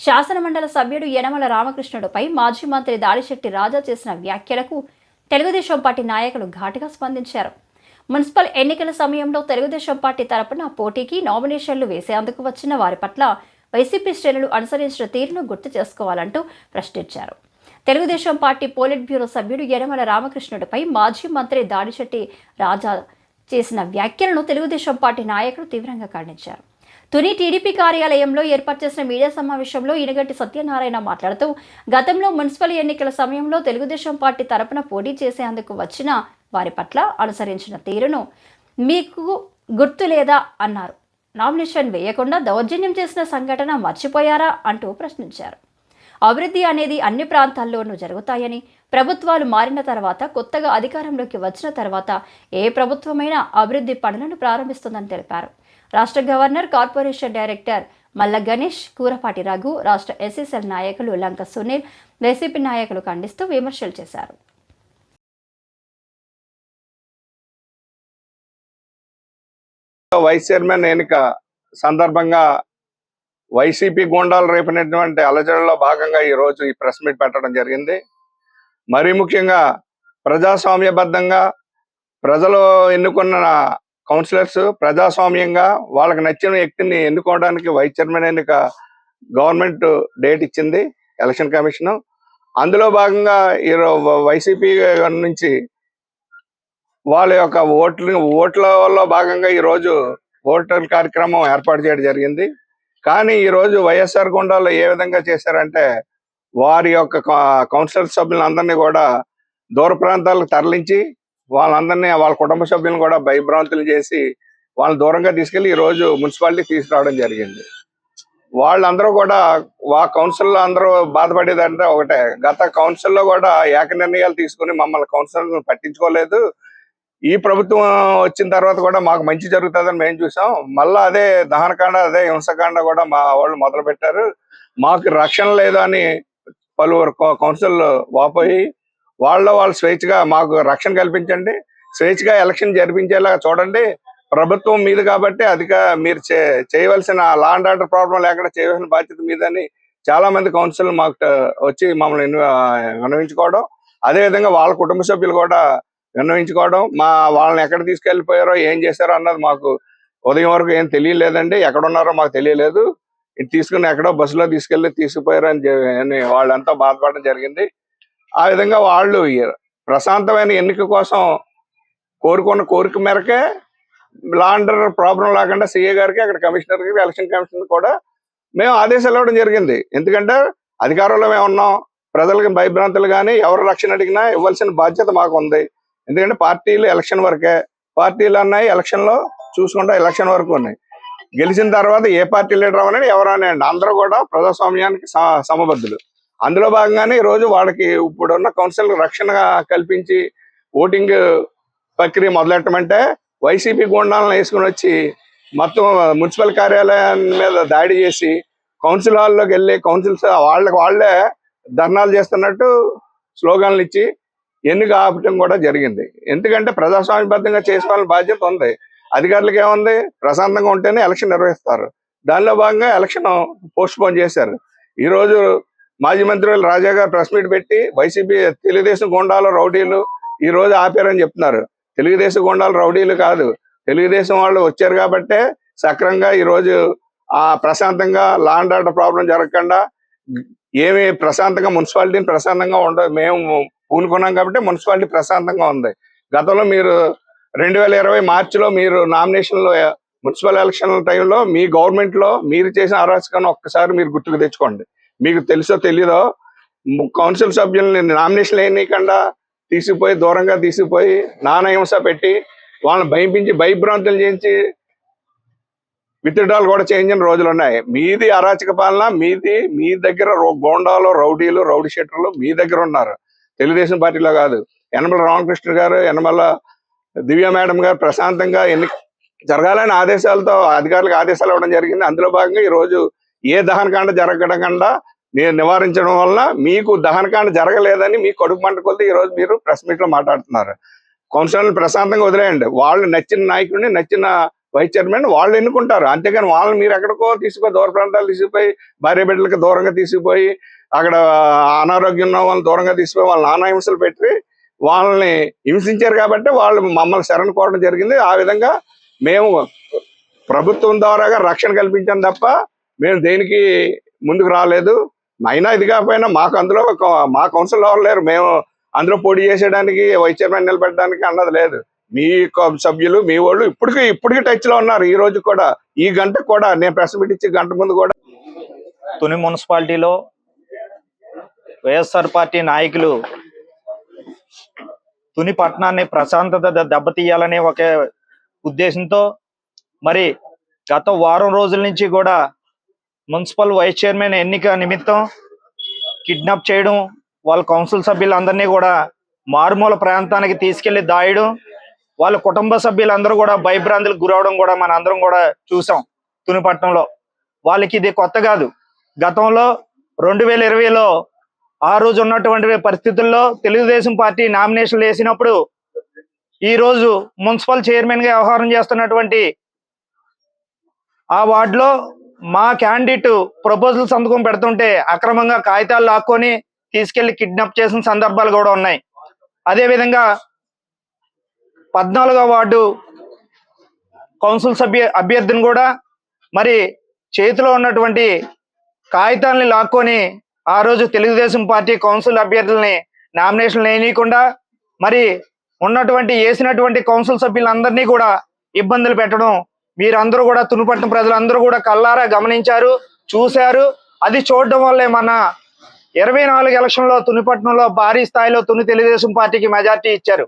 శాసనమండల సభ్యుడు యనమల రామకృష్ణుడిపై మాజీ మంత్రి దాడిశెట్టి రాజా చేసిన వ్యాఖ్యలకు తెలుగుదేశం పార్టీ నాయకులు ఘాటుగా స్పందించారు. మున్సిపల్ ఎన్నికల సమయంలో తెలుగుదేశం పార్టీ తరపున పోటీకి నామినేషన్లు వేసేందుకు వచ్చిన వారి పట్ల వైసీపీ శ్రేణులు అనుసరించిన తీరును గుర్తు చేసుకోవాలంటూ ప్రశ్నించారు. తెలుగుదేశం పార్టీ పోలిట్ బ్యూరో సభ్యుడు యనమల రామకృష్ణుడిపై మాజీ మంత్రి దాడిశెట్టి రాజా చేసిన వ్యాఖ్యలను తెలుగుదేశం పార్టీ నాయకులు తీవ్రంగా ఖండించారు. తుని టీడీపీ కార్యాలయంలో ఏర్పాటు చేసిన మీడియా సమావేశంలో ఇనగట్టి సత్యనారాయణ మాట్లాడుతూ గతంలో మున్సిపల్ ఎన్నికల సమయంలో తెలుగుదేశం పార్టీ తరపున పోటీ చేసేందుకు వచ్చిన వారి పట్ల అనుసరించిన తీరును మీకు గుర్తు లేదా అన్నారు. నామినేషన్ వేయకుండా దౌర్జన్యం చేసిన సంఘటన మర్చిపోయారా అంటూ ప్రశ్నించారు. అభివృద్ధి అనేది అన్ని ప్రాంతాల్లోనూ జరుగుతాయని ప్రభుత్వాలు మారిన తర్వాత కొత్తగా అధికారంలోకి వచ్చిన తర్వాత ఏ ప్రభుత్వమైనా అభివృద్ధి పనులను ప్రారంభిస్తుందని తెలిపారు. రాష్ట్ర గవర్నర్ కార్పొరేషన్ డైరెక్టర్ మల్ల గణేష్ కూరపాటి రఘు రాష్ట్ర ఎస్ఎస్ఎల్ నాయకులు లంక సునీల్ వైసీపీ నాయకులు ఖండిస్తూ విమర్శలు చేశారు. వైస్ చైర్మన్ ఎన్నిక సందర్భంగా వైసీపీ గూండాలు రేపినటువంటి అలజడిలో భాగంగా ఈ రోజు ఈ ప్రెస్ మీట్ పెట్టడం జరిగింది. మరీ ముఖ్యంగా ప్రజాస్వామ్యబద్ధంగా ప్రజలు ఎన్నుకున్న కౌన్సిలర్స్ ప్రజాస్వామ్యంగా వాళ్ళకి నచ్చిన వ్యక్తిని ఎన్నుకోవడానికి వైస్ చైర్మన్ ఎన్నిక గవర్నమెంట్ డేట్ ఇచ్చింది ఎలక్షన్ కమిషన్. అందులో భాగంగా ఈ వైసీపీ నుంచి వాళ్ళ యొక్క ఓట్లు ఓట్లలో భాగంగా ఈ రోజు ఓటర్ కార్యక్రమం ఏర్పాటు చేయడం జరిగింది. కానీ ఈ రోజు వైఎస్ఆర్ గుండాలో ఏ విధంగా చేశారంటే వారి యొక్క కౌన్సిలర్ సభ్యులందరినీ కూడా దూర ప్రాంతాలకు తరలించి వాళ్ళందరినీ వాళ్ళ కుటుంబ సభ్యులను కూడా భయభ్రాంతులు చేసి వాళ్ళని దూరంగా తీసుకెళ్ళి ఈ రోజు మున్సిపాలిటీ తీసుకురావడం జరిగింది. వాళ్ళందరూ కూడా వా కౌన్సిల్లో అందరూ బాధపడేదంటే ఒకటే. గత కౌన్సిల్లో కూడా ఏక నిర్ణయాలు తీసుకుని మమ్మల్ని కౌన్సిల్ పట్టించుకోలేదు. ఈ ప్రభుత్వం వచ్చిన తర్వాత కూడా మాకు మంచి జరుగుతుందని మేము చూసాం. మళ్ళా అదే దహనకాండ అదే హింసకాండ కూడా మా వాళ్ళు మొదలు పెట్టారు మాకు రక్షణ లేదు అని పలువురు కౌన్సిల్ వాపోయి వాళ్ళ వాళ్ళు స్వేచ్ఛగా మాకు రక్షణ కల్పించండి స్వేచ్ఛగా ఎలక్షన్ జరిపించేలాగా చూడండి. ప్రభుత్వం మీద కాబట్టి అధిక మీరు చే- చేయవలసిన లా అండ్ ఆర్డర్ ప్రాబ్లం లేకుండా చేయవలసిన బాధ్యత మీదని చాలా మంది కౌన్సిల్ మాకు వచ్చి మమ్మల్ని విన్నవించుకోవడం. అదే విధంగా వాళ్ళ కుటుంబ సభ్యులు కూడా విన్నవించుకోవడం. మా వాళ్ళని ఎక్కడ తీసుకెళ్ళిపోయారో ఏం చేశారో అన్నది మాకు ఉదయం వరకు ఏం తెలియలేదండి. ఎక్కడ ఉన్నారో మాకు తెలియలేదు. ఇది తీసుకుని ఎక్కడో బస్సులో తీసుకెళ్ళి తీసుకుపోయారు అని అని వాళ్ళంతా బాధపడడం జరిగింది. ఆ విధంగా వాళ్ళు ప్రశాంతమైన ఎన్నిక కోసం కోరుకున్న కోరిక మేరకే లాండర్ ప్రాబ్లం లేకుండా సీఏ గారికి అక్కడ కమిషనర్ గారికి ఎలక్షన్ కమిషన్ కూడా మేము ఆదేశాలు ఇవ్వడం జరిగింది. ఎందుకంటే అధికారంలో మేము ఉన్నాం. ప్రజలకు భయభ్రాంతులు కానీ ఎవరు రక్షణ అడిగినా ఇవ్వాల్సిన బాధ్యత మాకు ఉంది. ఎందుకంటే పార్టీలు ఎలక్షన్ వరకే. పార్టీలు అన్నాయి ఎలక్షన్లో చూసుకుంటా ఎలక్షన్ వరకు ఉన్నాయి. గెలిచిన తర్వాత ఏ పార్టీ లీడర్ అవ్వనని ఎవరైనా అందరూ కూడా ప్రజాస్వామ్యానికి స- సమబద్ధులు. అందులో భాగంగానే ఈ రోజు వాళ్ళకి ఇప్పుడున్న కౌన్సిల్ రక్షణ కల్పించి ఓటింగ్ ప్రక్రియ మొదలెట్టమంటే వైసీపీ గుండాలను వేసుకుని వచ్చి మొత్తం మున్సిపల్ కార్యాలయం మీద దాడి చేసి కౌన్సిల్ హాల్లోకి వెళ్ళి కౌన్సిల్స్ వాళ్ళకి వాళ్ళే ధర్నాలు చేస్తున్నట్టు స్లోగన్లు ఇచ్చి ఎన్నిక ఆపటం కూడా జరిగింది. ఎందుకంటే ప్రజాస్వామ్యబద్ధంగా చేసుకోవాలని బాధ్యత ఉంది. అధికారులకు ఏముంది? ప్రశాంతంగా ఉంటేనే ఎలక్షన్ నిర్వహిస్తారు. దానిలో భాగంగా ఎలక్షన్ పోస్ట్ పోన్ చేశారు. ఈ రోజు మాజీ మంత్రి రాజా గారు ప్రెస్ మీట్ పెట్టి వైసీపీ తెలుగుదేశం గోండాలు రౌడీలు ఈ రోజు ఆపారని చెప్తున్నారు. తెలుగుదేశం గోండాలు రౌడీలు కాదు. తెలుగుదేశం వాళ్ళు వచ్చారు కాబట్టే సక్రంగా ఈ రోజు ఆ ప్రశాంతంగా లాండ్ ఆర్డర్ ప్రాబ్లం జరగకుండా ఏమి ప్రశాంతంగా మున్సిపాలిటీని ప్రశాంతంగా ఉండదు మేము పూనుకున్నాం కాబట్టి మున్సిపాలిటీ ప్రశాంతంగా ఉంది. గతంలో మీరు రెండు వేల ఇరవై మార్చిలో మీరు నామినేషన్లో మున్సిపల్ ఎలక్షన్ టైంలో మీ గవర్నమెంట్లో మీరు చేసిన అరాచకాన్ని ఒక్కసారి మీరు గుర్తుకు తెచ్చుకోండి. మీకు తెలుసో తెలీదో కౌన్సిల్ సభ్యుల్ని నామినేషన్ వేయనీయకుండా తీసుకుపోయి దూరంగా తీసుకుపోయి నానహింస పెట్టి వాళ్ళని భయపించి భయభ్రాంతులు చేయించి విత్డ్రాలు కూడా చేయించిన రోజులు ఉన్నాయి. మీది అరాచక పాలన మీది మీ దగ్గర గోండాలు రౌడీలు రౌడీ షెటర్లు మీ దగ్గర ఉన్నారు. తెలుగుదేశం పార్టీలో కాదు. యనమల రామకృష్ణ గారు యనమల దివ్య మేడం గారు ప్రశాంతంగా ఎన్ని జరగాలని ఆదేశాలతో అధికారులకు ఆదేశాలు ఇవ్వడం జరిగింది. అందులో భాగంగా ఈ రోజు ఏ దహనకాండ జరగకుండా నేను నివారించడం వల్ల మీకు దహనకాండ జరగలేదని మీ కడుపు మంట కొద్ది ఈ రోజు మీరు ప్రెస్ మీట్లో మాట్లాడుతున్నారు. కౌన్సిలర్ని ప్రశాంతంగా వదిలేయండి. వాళ్ళు నచ్చిన నాయకుడిని నచ్చిన వైస్ చైర్మన్ వాళ్ళు ఎన్నుకుంటారు. అంతేకాని వాళ్ళని మీరు ఎక్కడికో తీసుకుపోయి దూర ప్రాంతాలు తీసుకుపోయి భార్య బిడ్డలకు దూరంగా తీసుకుపోయి అక్కడ అనారోగ్యం ఉన్న వాళ్ళని దూరంగా తీసుకుపోయి వాళ్ళని నానా హింసలు పెట్టి వాళ్ళని హింసించారు కాబట్టి వాళ్ళు మమ్మల్ని శరణ్ కోరడం జరిగింది. ఆ విధంగా మేము ప్రభుత్వం ద్వారాగా రక్షణ కల్పించాం తప్ప మేము దేనికి ముందుకు రాలేదు? అయినా ఇది కాకపోయినా మాకు అందులో మా కౌన్సిల్ ఎవరు లేరు. మేము అందులో పోటీ చేసేయడానికి వైస్ చైర్మన్ నిలబెట్టడానికి అన్నది లేదు. మీ సభ్యులు మీ వాళ్ళు ఇప్పటికీ ఇప్పటికీ టచ్లో ఉన్నారు. ఈ రోజు కూడా ఈ గంట కూడా నేను ప్రెస్ మీట్ ఇచ్చి గంట ముందు కూడా. తుని మున్సిపాలిటీలో వైఎస్ఆర్ పార్టీ నాయకులు తుని పట్టణాన్ని ప్రశాంతత దెబ్బతీయాలనే ఒక ఉద్దేశంతో మరి గత వారం రోజుల నుంచి కూడా మున్సిపల్ వైస్ చైర్మన్ ఎన్నిక నిమిత్తం కిడ్నాప్ చేయడం వాళ్ళ కౌన్సిల్ సభ్యులందరినీ కూడా మారుమూల ప్రాంతానికి తీసుకెళ్ళి దాయడం వాళ్ళ కుటుంబ సభ్యులందరూ కూడా భయభ్రాంతులకు గురవడం కూడా మన అందరం కూడా చూసాం తునిపట్నంలో వాళ్ళకి ఇది కొత్త కాదు. గతంలో రెండు వేల ఇరవైలో ఆ రోజు ఉన్నటువంటి పరిస్థితుల్లో తెలుగుదేశం పార్టీ నామినేషన్లు వేసినప్పుడు ఈ రోజు మున్సిపల్ చైర్మన్గా వ్యవహారం చేస్తున్నటువంటి ఆ వార్డులో మా క్యాండిడేట్ ప్రపోజల్ సంతకం పెడుతుంటే అక్రమంగా కాగితాలు లాక్కొని తీసుకెళ్ళి కిడ్నాప్ చేసిన సందర్భాలు కూడా ఉన్నాయి. అదే విధంగా పద్నాలుగో వార్డు కౌన్సిల్ సభ్య అభ్యర్థిని కూడా మరి చేతిలో ఉన్నటువంటి కాగితాలని లాక్కొని ఆ రోజు తెలుగుదేశం పార్టీ కౌన్సిల్ అభ్యర్థుల్ని నామినేషన్ వేయనీయకుండా మరి ఉన్నటువంటి వేసినటువంటి కౌన్సిల్ సభ్యులందరినీ కూడా ఇబ్బందులు పెట్టడం మీరందరూ కూడా తునిపట్నం ప్రజలందరూ కూడా కల్లారా గమనించారు చూశారు. అది చూడడం వల్లే మన ఇరవై నాలుగు ఎలక్షన్లో తునిపట్నంలో భారీ స్థాయిలో తుని తెలుగుదేశం పార్టీకి మెజార్టీ ఇచ్చారు.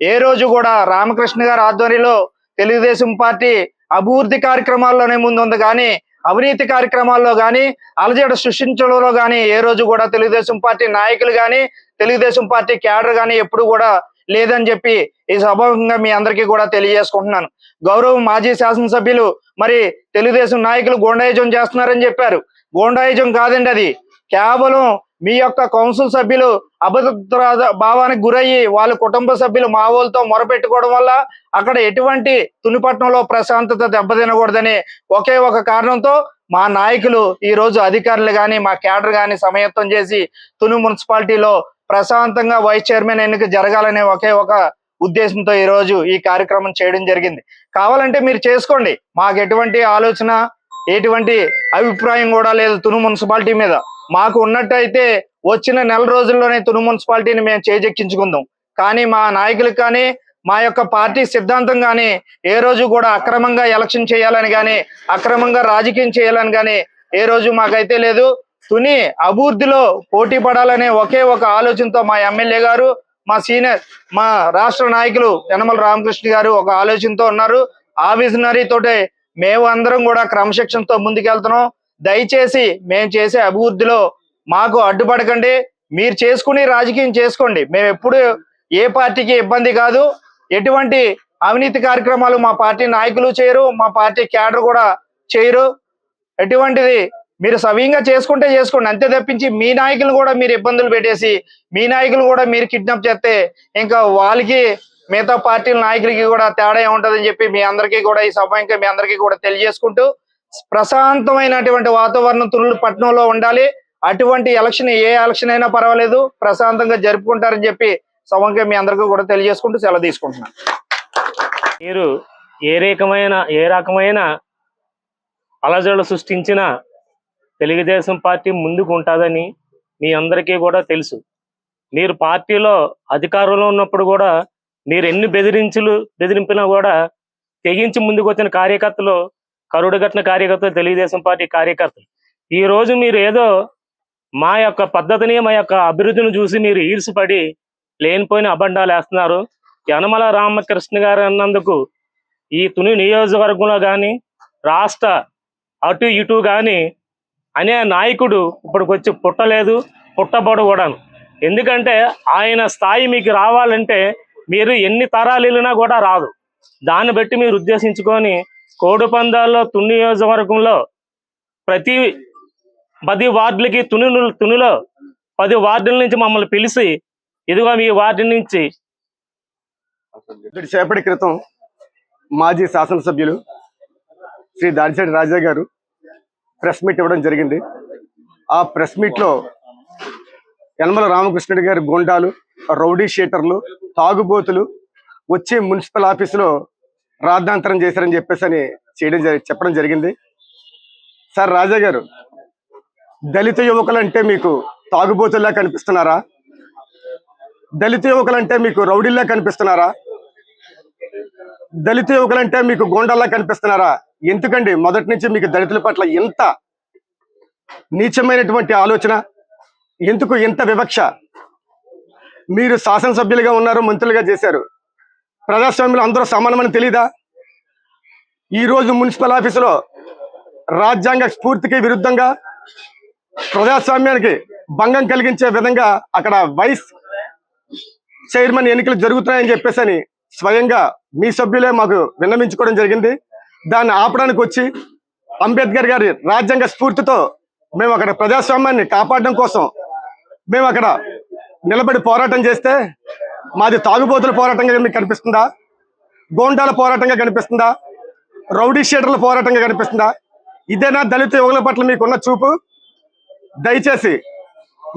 ఏ రోజు కూడా రామకృష్ణ గారి ఆధ్వర్యంలో తెలుగుదేశం పార్టీ అభివృద్ధి కార్యక్రమాల్లోనే ముందుంది కానీ అవినీతి కార్యక్రమాల్లో కానీ అలజడ సృష్టించడంలో కానీ ఏ రోజు కూడా తెలుగుదేశం పార్టీ నాయకులు కానీ తెలుగుదేశం పార్టీ క్యాడర్ కానీ ఎప్పుడు కూడా లేదని చెప్పి ఈ సభాముఖంగా మీ అందరికీ కూడా తెలియజేసుకుంటున్నాను. గౌరవ మాజీ శాసనసభ్యులు మరి తెలుగుదేశం నాయకులు గోండాయుజం చేస్తున్నారని చెప్పారు. గోండాయుజం కాదండి అది. కేవలం మీ యొక్క కౌన్సిల్ సభ్యులు అభద్ర భావానికి గురయ్యి వాళ్ళ కుటుంబ సభ్యులు మా మొరపెట్టుకోవడం వల్ల అక్కడ ఎటువంటి తునిపట్నంలో ప్రశాంతత దెబ్బతినకూడదని ఒకే ఒక కారణంతో మా నాయకులు ఈ రోజు అధికారులు కానీ మా కేడర్ కానీ సమయత్వం చేసి తుని మున్సిపాలిటీలో ప్రశాంతంగా వైస్ చైర్మన్ ఎన్నిక జరగాలనే ఒకే ఒక ఉద్దేశంతో ఈ రోజు ఈ కార్యక్రమం చేయడం జరిగింది. కావాలంటే మీరు చేసుకోండి. మాకు ఎటువంటి ఆలోచన ఎటువంటి అభిప్రాయం కూడా లేదు తును మున్సిపాలిటీ మీద. మాకు ఉన్నట్టయితే వచ్చిన నెల రోజుల్లోనే తును మున్సిపాలిటీని మేము చేజెక్కించుకుందాం. కానీ మా నాయకులకు కానీ మా యొక్క పార్టీ సిద్ధాంతం కానీ ఏ రోజు కూడా అక్రమంగా ఎలక్షన్ చేయాలని కానీ అక్రమంగా రాజకీయం చేయాలని కానీ ఏ రోజు మాకైతే లేదు తుని అభివృద్ధిలో పోటీ పడాలనే ఒకే ఒక ఆలోచనతో మా ఎమ్మెల్యే గారు మా సీనియర్ మా రాష్ట్ర నాయకులు యనమల రామకృష్ణ గారు ఒక ఆలోచనతో ఉన్నారు. ఆ విజనరీ తోటే మేము అందరం కూడా క్రమశిక్షణతో ముందుకెళ్తున్నాం. దయచేసి మేము చేసే అభివృద్ధిలో మాకు అడ్డుపడకండి. మీరు చేసుకుని రాజకీయం చేసుకోండి. మేము ఎప్పుడు ఏ పార్టీకి ఇబ్బంది కాదు. ఎటువంటి అవినీతి కార్యక్రమాలు మా పార్టీ నాయకులు చేయరు మా పార్టీ క్యాడర్ కూడా చేయరు. ఎటువంటిది మీరు సవ్యంగా చేసుకుంటే చేసుకోండి. అంతే తప్పించి మీ నాయకులు కూడా మీరు ఇబ్బందులు పెట్టేసి మీ నాయకులు కూడా మీరు కిడ్నాప్ చేస్తే ఇంకా వాళ్ళకి మిగతా పార్టీల నాయకులకి కూడా తేడా ఉంటదని చెప్పి మీ అందరికీ కూడా ఈ సభ ఇంకా మీ అందరికీ కూడా తెలియజేసుకుంటూ ప్రశాంతమైనటువంటి వాతావరణం తురులు పట్టణంలో ఉండాలి. అటువంటి ఎలక్షన్ ఏ ఎలక్షన్ అయినా పర్వాలేదు. ప్రశాంతంగా జరుపుకుంటారని చెప్పి సభంగా మీ అందరికీ కూడా తెలియజేసుకుంటూ సెలవు తీసుకుంటున్నాను. మీరు ఏ రకమైన ఏ రకమైన అలజడులు సృష్టించిన తెలుగుదేశం పార్టీ ముందుకు ఉంటుందని మీ అందరికీ కూడా తెలుసు. మీరు పార్టీలో అధికారంలో ఉన్నప్పుడు కూడా మీరు ఎన్ని బెదిరించులు బెదిరింపినా కూడా తెగించి ముందుకు వచ్చిన కార్యకర్తలు కరుడుగట్టిన కార్యకర్తలు తెలుగుదేశం పార్టీ కార్యకర్తలు. ఈ రోజు మీరు ఏదో మా యొక్క పద్ధతిని మా యొక్క అభివృద్ధిని చూసి మీరు ఈర్సుపడి లేనిపోయిన అబండాలు వేస్తున్నారు. యనమల రామకృష్ణ గారు అన్నందుకు ఈ తుని నియోజకవర్గంలో కానీ రాష్ట్ర అటు ఇటు కానీ అనే నాయకుడు ఇప్పటికి వచ్చి పుట్టలేదు పుట్టబడు కూడాను. ఎందుకంటే ఆయన స్థాయి మీకు రావాలంటే మీరు ఎన్ని తరాలు వెళ్ళినా కూడా రాదు. దాన్ని బట్టి మీరు ఉద్దేశించుకొని కోడి పందాల్లో తుని నియోజకవర్గంలో ప్రతి పది వార్డులకి తుని తునిలో పది వార్డుల నుంచి మమ్మల్ని పిలిచి ఇదిగో మీ వార్డు నుంచి సేపటి క్రితం మాజీ శాసనసభ్యులు శ్రీ దాడిశెట్టి రాజా గారు ప్రెస్ మీట్ ఇవ్వడం జరిగింది. ఆ ప్రెస్ మీట్లో యనమల రామకృష్ణుడి గారి గోండాలు రౌడీ షీటర్లు తాగుబోతులు వచ్చి మున్సిపల్ ఆఫీసులో రాద్ధాంతరం చేశారని చెప్పేసి అని చేయడం చెప్పడం జరిగింది. సార్ రాజా గారు దళిత యువకులు అంటే మీకు తాగుబోతుల్లా కనిపిస్తున్నారా? దళిత యువకులు అంటే మీకు రౌడీల్లా కనిపిస్తున్నారా? దళిత యువకులంటే మీకు గోండాల్లా కనిపిస్తున్నారా? ఎందుకండి? మొదటి నుంచి మీకు దళితుల పట్ల ఎంత నీచమైనటువంటి ఆలోచన? ఎందుకు ఎంత వివక్ష? మీరు శాసనసభ్యులుగా ఉన్నారు మంత్రులుగా చేశారు. ప్రజాస్వామ్యంలో అందరూ సమానమని తెలీదా? ఈ రోజు మున్సిపల్ ఆఫీసులో రాజ్యాంగ స్ఫూర్తికి విరుద్ధంగా ప్రజాస్వామ్యానికి భంగం కలిగించే విధంగా అక్కడ వైస్ చైర్మన్ ఎన్నికలు జరుగుతున్నాయని చెప్పేసి అని స్వయంగా మీ సభ్యులే మాకు విన్నవించుకోవడం జరిగింది. దాన్ని ఆపడానికి వచ్చి అంబేద్కర్ గారి రాజ్యాంగ స్ఫూర్తితో మేము అక్కడ ప్రజాస్వామ్యాన్ని కాపాడడం కోసం మేము అక్కడ నిలబడి పోరాటం చేస్తే మాది తాగుబోతుల పోరాటంగా మీకు కనిపిస్తుందా? గోండాల పోరాటంగా కనిపిస్తుందా? రౌడీ షీటర్ల పోరాటంగా కనిపిస్తుందా? ఇదేనా దళిత యువకుల పట్ల మీకున్న చూపు? దయచేసి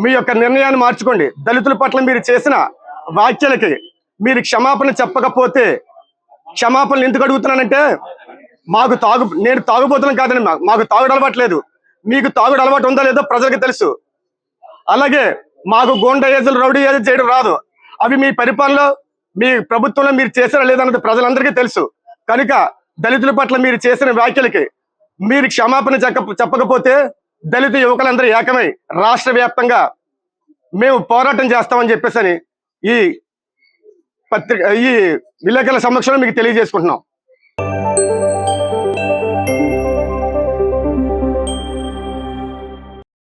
మీ యొక్క నిర్ణయాన్ని మార్చుకోండి. దళితుల పట్ల మీరు చేసిన వ్యాఖ్యలకి మీరు క్షమాపణ చెప్పకపోతే క్షమాపణలు ఎందుకు అడుగుతున్నానంటే మాకు తాగు నేను తాగుబోతున్నాను కాదని మాకు తాగుడు అలవాట్లేదు. మీకు తాగుడు అలవాటు ఉందో లేదో ప్రజలకు తెలుసు. అలాగే మాకు గోండా ఏజలు రౌడీ ఏజలు చేయడం రాదు. అవి మీ పరిపాలనలో మీ ప్రభుత్వంలో మీరు చేసారా లేదన్నది ప్రజలందరికీ తెలుసు. కనుక దళితుల పట్ల మీరు చేసిన వ్యాఖ్యలకి మీరు క్షమాపణ చెప్ప చెప్పకపోతే దళిత యువకులందరూ ఏకమై రాష్ట్ర వ్యాప్తంగా మేము పోరాటం చేస్తామని చెప్పేసి అని ఈ పత్రిక ఈ విలేకరుల సమక్షంలో మీకు తెలియజేసుకుంటున్నాం.